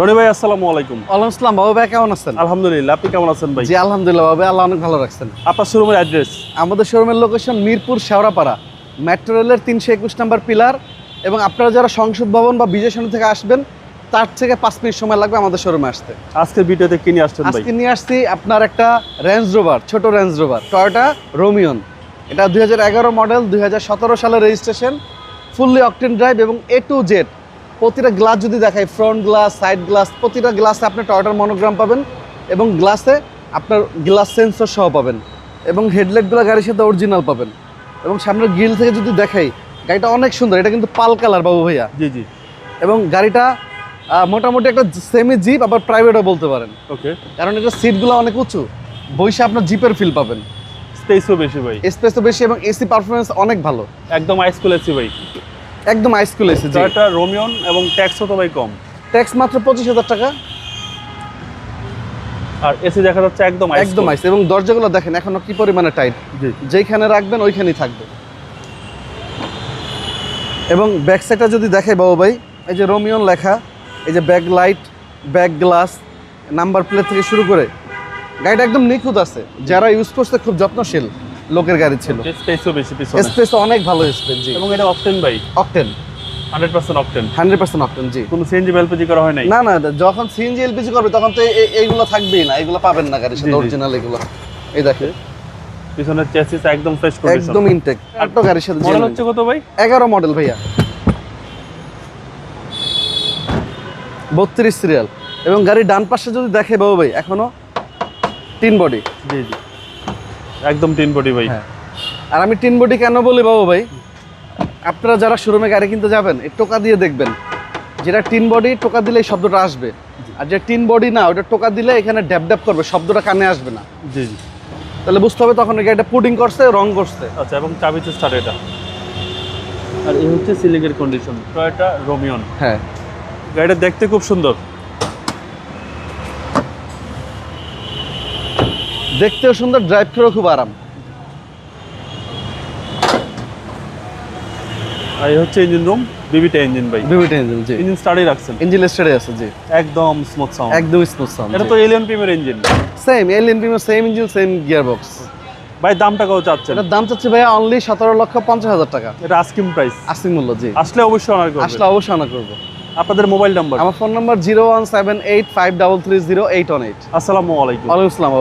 রনি ভাই আসসালামু আলাইকুম। ওয়ালাইকুম আসসালাম বাবু ভাই কেমন আছেন? আলহামদুলিল্লাহ আপনি কেমন আছেন ভাই? জি আলহামদুলিল্লাহ বাবু আল্লাহ অনেক ভালো রাখছেন। আপনার শোরুমের অ্যাড্রেস আমাদের শোরুমের লোকেশন মিরপুর শেওড়াপাড়া। মেট্রো রেলের তিনশো একুশ নাম্বার পিলার এবং আপনারা যারা সংসদ ভবন বা বিজয় থেকে আসবেন তার থেকে পাঁচ মিনিট সময় লাগবে আমাদের শোরুমে আসতে। আজকের ভিডিওতে কি নিয়ে আসছেন আজকে নিয়ে আসছি আপনার একটা রেঞ্জ রোভার ছোট রেঞ্জ রোভার টয়োটা রোমিয়ন এটা দুই হাজার এগারো মডেল দুই হাজার সতেরো সালের রেজিস্ট্রেশন ফুললি অকটেন ড্রাইভ এবং এ টু জেড প্রতিটা গ্লাস যদি দেখাই ফ্রন্ট গ্লাস সাইড গ্লাস প্রতিটা গ্লাসে আপনি টয়টার মনোগ্রাম পাবেন এবং গ্লাসে আপনার গ্লাস সেন্সর সহ পাবেন এবং হেডলাইটগুলো গাড়ির সাথে অরিজিনাল পাবেন এবং সামনের গ্রিল থেকে যদি দেখাই গাড়িটা অনেক সুন্দর এটা কিন্তু পাল কালার বাবু ভাইয়া। জি জি। এবং গাড়িটা মোটামুটি একটা সেমি জিপ আবার প্রাইভেটও বলতে পারেন। ওকে। কারণ এটা সিটগুলো অনেক উঁচু বইসে আপনার জিপের ফিল পাবেন। স্পেসও বেশি ভাই। স্পেসও বেশি এবং এসি পারফরমেন্স অনেক ভালো। একদম আইস এসি ভাই। একদম আইসকুল এসি জি। টয়োটা রোমিয়ন এবং ট্যাক্সও তো ভাই কম। ট্যাক্স মাত্র পঁচিশ হাজার টাকা। আর এসি দেখা যাচ্ছে একদম একদম আইস এবং দরজাগুলো দেখেন এখনও কি পরিমাণে টাইট জি। যেইখানে রাখবেন ওইখানেই থাকবে। এবং ব্যাক সাইডটা যদি দেখে বাবু ভাই এই যে রোমিয়ন লেখা এই যে back light back glass number plate থেকে শুরু করে গাড়িটা একদম নিখুঁত আছে। যারা ইউজ করছে খুব যত্নশীল। লোকের গাড়ি ছিল। স্পেসও বেশি পিছনে। স্পেস অনেক ভালো স্পেস জি। এবং এটা octane octane hundred percent octane hundred percent octane ji. কোনো সিএনজি এলপিজি করা হয় নাই? না না যখন সিএনজি এলপিজি করবে তখন তো এইগুলো থাকবেই না এগুলো পাবেন না গাড়ির সাথে অরিজিনাল এগুলো। এই দেখে পিছনের চেসিস একদম ফ্রেশ কন্ডিশন একদম ইনটেক আটটো গাড়ির সাথে মডেল হচ্ছে কত ভাই? এগারো মডেল ভাইয়া। বত্রিশ সিরিয়াল এবং গাড়ির ডান পাশে যদি দেখে বাবু ভাই এখনও তিন বডি জি জি। একদম টিন বডি ভাই। হ্যাঁ। আর আমি টিন বডি কেন বলি বাবু ভাই? আপনারা যারা শোরুমে গাড়ি কিনতে যাবেন এই টোকা দিয়ে দেখবেন। যেটা টিন বডি টোকা দিলে এই শব্দটা আসবে। আর যে টিন বডি না ওটা টোকা দিলে এখানে ড্যাপ ড্যাপ করবে শব্দটা কানে আসবে না। জি জি। তাহলে বুঝতে হবে তখন গাড়িটা পুডিং করছে রং করছে। আচ্ছা এবং চাবিতে স্টার্ট এটা। আর এই হচ্ছে সিলিংয়ের কন্ডিশন টয়োটা রোমিয়ন হ্যাঁ। গাড়িটা দেখতে খুব সুন্দর। দেখতেও সুন্দর ড্রাইভ করেও খুব আরাম। এই হচ্ছে ইঞ্জিন রুম বিবিটা ইঞ্জিন ভাই ভিভিটি ইঞ্জিন জি। ইঞ্জিন স্টার্টই রাখছেন। ইঞ্জিন আছে জি। একদম স্মুথ সাউন্ড একদম স্মুথ সাউন্ড এটা তো Allion premier engine same Allion premier same engine same gear box ভাই দামটা কত চাচ্ছেন? এটার দাম চাচ্ছি অনলি সতেরো লক্ষ পঞ্চাশ হাজার টাকা। এটা আস্কিং প্রাইস আশি মূল্য জি। আসলে অবশ্যই অনার আসলে অবশ্যই করব। আপনাদের মোবাইল নাম্বার আমার phone number zero one seven eight five double three zero eight one eight আসসালামু আলাইকুম। ওয়ালাইকুম আসসালাম